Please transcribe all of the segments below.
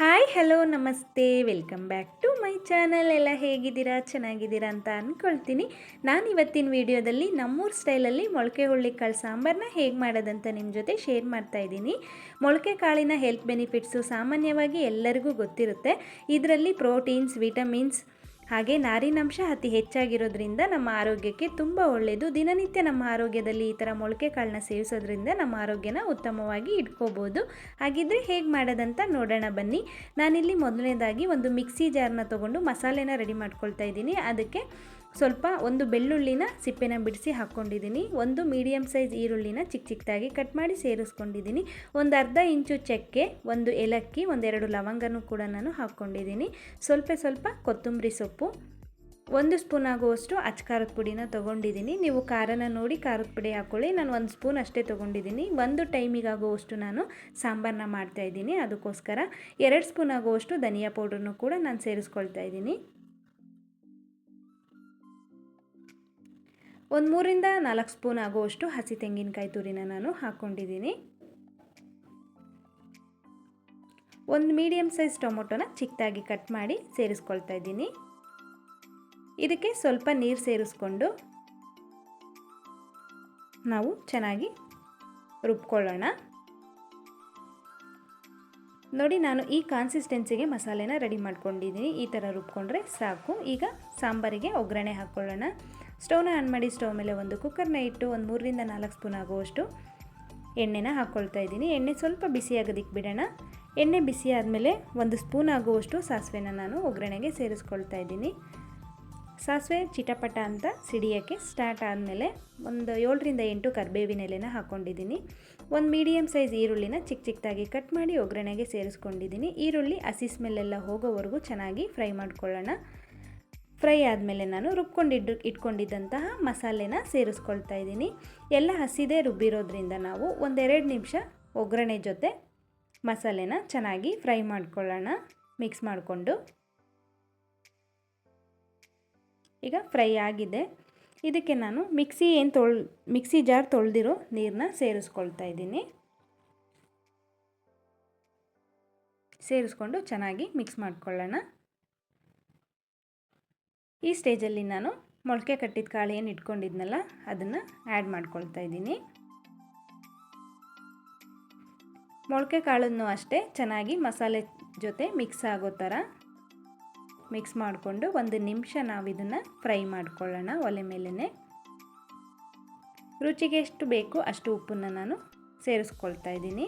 Hi, hello, ನಮಸ್ತೆ. Welcome back to my channel. ಎಲ್ಲ ಹೇಗಿದ್ದೀರಾ? ಚೆನ್ನಾಗಿದ್ದೀರಾ ಅಂತ ಅಂದ್ಕೊಳ್ತೀನಿ ನಾನು ಇವತ್ತಿನ ವಿಡಿಯೋದಲ್ಲಿ ನಮ್ಮೂರು ಸ್ಟೈಲಲ್ಲಿ ಮೊಳಕೆ ಹುಳ್ಳಿಕಾಳು ಸಾಂಬಾರನ್ನ ಹೇಗೆ ಮಾಡೋದಂತ ನಿಮ್ಮ ಜೊತೆ ಶೇರ್ ಮಾಡ್ತಾ ಇದ್ದೀನಿ. ಮೊಳಕೆ ಕಾಳಿನ ಹೆಲ್ತ್ ಬೆನಿಫಿಟ್ಸು ಸಾಮಾನ್ಯವಾಗಿ ಎಲ್ಲರಿಗೂ ಗೊತ್ತಿರುತ್ತೆ. ಇದರಲ್ಲಿ ಪ್ರೋಟೀನ್ಸ್, ವಿಟಮಿನ್ಸ್ ಹಾಗೆ ನಾರಿನಂಶ ಅತಿ ಹೆಚ್ಚಾಗಿರೋದ್ರಿಂದ ನಮ್ಮ ಆರೋಗ್ಯಕ್ಕೆ ತುಂಬ ಒಳ್ಳೆಯದು ದಿನನಿತ್ಯ ನಮ್ಮ ಆರೋಗ್ಯದಲ್ಲಿ ಈ ಥರ ಮೊಳಕೆ ಕಾಳನ್ನ ಸೇವಿಸೋದ್ರಿಂದ ನಮ್ಮ ಆರೋಗ್ಯನ ಉತ್ತಮವಾಗಿ ಇಟ್ಕೋಬೋದು. ಹಾಗಿದ್ರೆ ಹೇಗೆ ಮಾಡೋದಂತ ನೋಡೋಣ ಬನ್ನಿ. ನಾನಿಲ್ಲಿ ಮೊದಲನೇದಾಗಿ ಒಂದು ಮಿಕ್ಸಿ ಜಾರ್ನ ತೊಗೊಂಡು ಮಸಾಲೆನ ರೆಡಿ ಮಾಡ್ಕೊಳ್ತಾ ಇದ್ದೀನಿ. ಅದಕ್ಕೆ ಸ್ವಲ್ಪ ಒಂದು ಬೆಳ್ಳುಳ್ಳಿನ ಸಿಪ್ಪೆನ ಬಿಡಿಸಿ ಹಾಕ್ಕೊಂಡಿದ್ದೀನಿ. ಒಂದು ಮೀಡಿಯಮ್ ಸೈಜ್ ಈರುಳ್ಳಿನ ಚಿಕ್ಕ ಚಿಕ್ಕದಾಗಿ ಕಟ್ ಮಾಡಿ ಸೇರಿಸ್ಕೊಂಡಿದ್ದೀನಿ. ಒಂದು ಅರ್ಧ ಇಂಚು ಚಕ್ಕೆ, ಒಂದು ಏಲಕ್ಕಿ ಒಂದೆರಡು ಲವಂಗನೂ ಕೂಡ ನಾನು ಹಾಕ್ಕೊಂಡಿದ್ದೀನಿ. ಸ್ವಲ್ಪ ಸ್ವಲ್ಪ ಕೊತ್ತಂಬರಿ ಸೊಪ್ಪು, ಒಂದು ಸ್ಪೂನ್ ಆಗುವಷ್ಟು ಅಚ್ಕಾರದ ಪುಡಿನ ತೊಗೊಂಡಿದ್ದೀನಿ. ನೀವು ಖಾರನ ನೋಡಿ ಖಾರದ ಪುಡಿ ಹಾಕ್ಕೊಳ್ಳಿ ನಾನು ಒಂದು ಸ್ಪೂನ್ ಅಷ್ಟೇ ತೊಗೊಂಡಿದ್ದೀನಿ. ಒಂದು ಟೈಮಿಗಾಗುವಷ್ಟು ನಾನು ಸಾಂಬಾರನ್ನ ಮಾಡ್ತಾಯಿದ್ದೀನಿ ಅದಕ್ಕೋಸ್ಕರ ಎರಡು ಸ್ಪೂನ್ ಆಗುವಷ್ಟು ಧನಿಯಾ ಪೌಡ್ರನ್ನು ಕೂಡ ನಾನು ಸೇರಿಸ್ಕೊಳ್ತಾ ಇದ್ದೀನಿ. ಒಂದು ಮೂರಿಂದ ನಾಲ್ಕು ಸ್ಪೂನ್ ಆಗುವಷ್ಟು ಹಸಿ ತೆಂಗಿನಕಾಯಿ ತುರಿನ ನಾನು ಹಾಕ್ಕೊಂಡಿದ್ದೀನಿ ಒಂದು ಮೀಡಿಯಮ್ ಸೈಜ್ ಟೊಮೊಟೊನ ಚಿಕ್ಕದಾಗಿ ಕಟ್ ಮಾಡಿ ಸೇರಿಸ್ಕೊಳ್ತಾ ಇದ್ದೀನಿ. ಇದಕ್ಕೆ ಸ್ವಲ್ಪ ನೀರು ಸೇರಿಸ್ಕೊಂಡು ನಾವು ಚೆನ್ನಾಗಿ ರುಬ್ಕೊಳ್ಳೋಣ. ನೋಡಿ, ನಾನು ಈ ಕಾನ್ಸಿಸ್ಟೆನ್ಸಿಗೆ ಮಸಾಲೆನ ರೆಡಿ ಮಾಡ್ಕೊಂಡಿದ್ದೀನಿ ಈ ಥರ ರುಬ್ಕೊಂಡ್ರೆ ಸಾಕು. ಈಗ ಸಾಂಬಾರಿಗೆ ಒಗ್ಗರಣೆ ಹಾಕ್ಕೊಳ್ಳೋಣ ಸ್ಟವ್ನ ಆನ್ ಮಾಡಿ ಸ್ಟವ್ ಮೇಲೆ ಒಂದು ಕುಕ್ಕರ್ನ ಇಟ್ಟು ಒಂದು ಮೂರರಿಂದ ನಾಲ್ಕು ಸ್ಪೂನ್ ಆಗುವಷ್ಟು ಎಣ್ಣೆನ ಹಾಕ್ಕೊಳ್ತಾ ಇದ್ದೀನಿ. ಎಣ್ಣೆ ಸ್ವಲ್ಪ ಬಿಸಿ ಆಗೋದಕ್ಕೆ ಬಿಡೋಣ. ಎಣ್ಣೆ ಬಿಸಿ ಆದಮೇಲೆ ಒಂದು ಸ್ಪೂನ್ ಆಗುವಷ್ಟು ಸಾಸಿವೆನ ನಾನು ಒಗ್ಗರಣೆಗೆ ಸೇರಿಸ್ಕೊಳ್ತಾ ಇದ್ದೀನಿ. ಸಾಸಿವೆ ಚಿಟಪಟ ಅಂತ ಸಿಡಿಯೋಕ್ಕೆ ಸ್ಟಾರ್ಟ್ ಆದಮೇಲೆ ಒಂದು ಏಳರಿಂದ ಎಂಟು ಕರ್ಬೇವಿನ ಎಲೆನ ಹಾಕ್ಕೊಂಡಿದ್ದೀನಿ ಒಂದು ಮೀಡಿಯಮ್ ಸೈಜ್ ಈರುಳ್ಳಿನ ಚಿಕ್ಕ ಚಿಕ್ಕದಾಗಿ ಕಟ್ ಮಾಡಿ ಒಗ್ಗರಣೆಗೆ ಸೇರಿಸ್ಕೊಂಡಿದ್ದೀನಿ. ಈರುಳ್ಳಿ ಹಸಿ ಸ್ಮೆಲ್ಲೆಲ್ಲ ಹೋಗೋವರೆಗೂ ಚೆನ್ನಾಗಿ ಫ್ರೈ ಮಾಡ್ಕೊಳ್ಳೋಣ. ಫ್ರೈ ಆದಮೇಲೆ ನಾನು ರುಬ್ಕೊಂಡಿದ್ದು ಇಟ್ಕೊಂಡಿದ್ದಂತಹ ಮಸಾಲೆನ ಸೇರಿಸ್ಕೊಳ್ತಾ ಇದ್ದೀನಿ. ಎಲ್ಲ ಹಸಿದೇ ರುಬ್ಬಿರೋದ್ರಿಂದ ನಾವು ಒಂದೆರಡು ನಿಮಿಷ ಒಗ್ಗರಣೆ ಜೊತೆ ಮಸಾಲೆನ ಚೆನ್ನಾಗಿ ಫ್ರೈ ಮಾಡ್ಕೊಳ್ಳೋಣ. ಮಿಕ್ಸ್ ಮಾಡಿಕೊಂಡು. ಈಗ ಫ್ರೈ ಆಗಿದೆ. ಇದಕ್ಕೆ ನಾನು ಮಿಕ್ಸಿ ಏನು ತೊಳ್, ಮಿಕ್ಸಿ ಜಾರ್ ತೊಳೆದಿರೋ ನೀರನ್ನ ಸೇರಿಸ್ಕೊಳ್ತಾ ಇದ್ದೀನಿ. ಸೇರಿಸ್ಕೊಂಡು ಚೆನ್ನಾಗಿ ಮಿಕ್ಸ್ ಮಾಡ್ಕೊಳ್ಳೋಣ. ಈ ಸ್ಟೇಜಲ್ಲಿ ನಾನು ಮೊಳಕೆ ಕಟ್ಟಿದ ಕಾಳು ಏನು ಇಟ್ಕೊಂಡಿದ್ನಲ್ಲ, ಅದನ್ನು ಆ್ಯಡ್ ಮಾಡ್ಕೊಳ್ತಾ ಇದ್ದೀನಿ. ಮೊಳಕೆ ಕಾಳನ್ನು ಅಷ್ಟೇ ಚೆನ್ನಾಗಿ ಮಸಾಲೆ ಜೊತೆ ಮಿಕ್ಸ್ ಆಗೋ ಥರ ಮಿಕ್ಸ್ ಮಾಡಿಕೊಂಡು ಒಂದು ನಿಮಿಷ ನಾವು ಇದನ್ನು ಫ್ರೈ ಮಾಡ್ಕೊಳ್ಳೋಣ ಒಲೆ ಮೇಲೇ ರುಚಿಗೆ ಎಷ್ಟು ಬೇಕು ಅಷ್ಟು ಉಪ್ಪನ್ನು ನಾನು ಸೇರಿಸ್ಕೊಳ್ತಾ ಇದ್ದೀನಿ.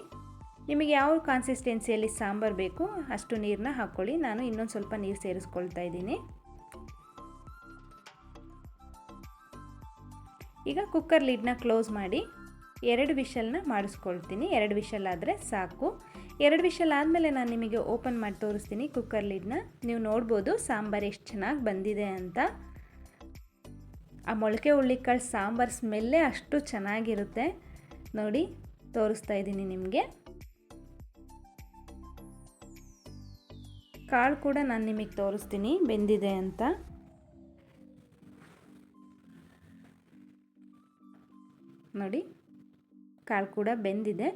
ನಿಮಗೆ ಯಾವ ಕಾನ್ಸಿಸ್ಟೆನ್ಸಿಯಲ್ಲಿ ಸಾಂಬಾರು ಬೇಕು ಅಷ್ಟು ನೀರನ್ನ ಹಾಕ್ಕೊಳ್ಳಿ. ನಾನು ಇನ್ನೊಂದು ಸ್ವಲ್ಪ ನೀರು ಸೇರಿಸ್ಕೊಳ್ತಾ ಇದ್ದೀನಿ. ಈಗ ಕುಕ್ಕರ್ ಲಿಡ್ನ ಕ್ಲೋಸ್ ಮಾಡಿ ಎರಡು ವಿಷಲ್ನ ಮಾಡಿಸ್ಕೊಳ್ತೀನಿ. ಎರಡು ವಿಷಲ್ ಆದರೆ ಸಾಕು. ಎರಡು ವಿಷಲ್ ಆದಮೇಲೆ ನಾನು ನಿಮಗೆ ಓಪನ್ ಮಾಡಿ ತೋರಿಸ್ತೀನಿ ಕುಕ್ಕರ್ ಲಿಡ್ನ. ನೀವು ನೋಡ್ಬೋದು ಸಾಂಬಾರು ಎಷ್ಟು ಚೆನ್ನಾಗಿ ಬಂದಿದೆ ಅಂತ. ಆ ಮೊಳಕೆ ಹುಳ್ಳಿಕಾಳು ಸಾಂಬಾರು ಸ್ಮೆಲ್ಲೇ ಅಷ್ಟು ಚೆನ್ನಾಗಿರುತ್ತೆ. ನೋಡಿ, ತೋರಿಸ್ತಾ ಇದ್ದೀನಿ ನಿಮಗೆ. ಕಾಳು ಕೂಡ ನಾನು ನಿಮಗೆ ತೋರಿಸ್ತೀನಿ ಬೆಂದಿದೆ ಅಂತ. ನೋಡಿ ಕಾಳು ಕೂಡ ಬೆಂದಿದೆ.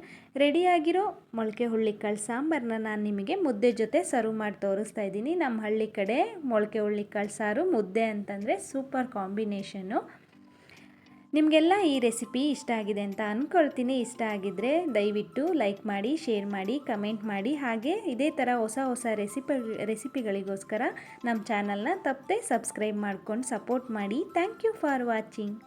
ರೆಡಿಯಾಗಿರೋ ಮೊಳಕೆ ಹುಳ್ಳಿಕಾಳು ಸಾಂಬಾರನ್ನ ನಾನು ನಿಮಗೆ ಮುದ್ದೆ ಜೊತೆ ಸರ್ವ್ ಮಾಡಿ ತೋರಿಸ್ತಾ ಇದ್ದೀನಿ. ನಮ್ಮ ಹಳ್ಳಿ ಕಡೆ ಮೊಳಕೆ ಹುಳ್ಳಿಕಾಳು ಸಾರು, ಮುದ್ದೆ ಅಂತಂದರೆ ಸೂಪರ್ ಕಾಂಬಿನೇಷನ್ನು ನಿಮಗೆಲ್ಲ ಈ ರೆಸಿಪಿ ಇಷ್ಟ ಆಗಿದೆ ಅಂತ ಅಂದ್ಕೊಳ್ತೀನಿ ಇಷ್ಟ ಆಗಿದ್ದರೆ ದಯವಿಟ್ಟು ಲೈಕ್ ಮಾಡಿ ಶೇರ್ ಮಾಡಿ ಕಮೆಂಟ್ ಮಾಡಿ. ಹಾಗೆ ಇದೇ ಥರ ಹೊಸ ಹೊಸ ರೆಸಿಪಿ ರೆಸಿಪಿಗಳಿಗೋಸ್ಕರ ನಮ್ಮ ಚಾನಲ್ನ ತಪ್ಪದೆ ಸಬ್ಸ್ಕ್ರೈಬ್ ಮಾಡ್ಕೊಂಡು ಸಪೋರ್ಟ್ ಮಾಡಿ. Thank you for watching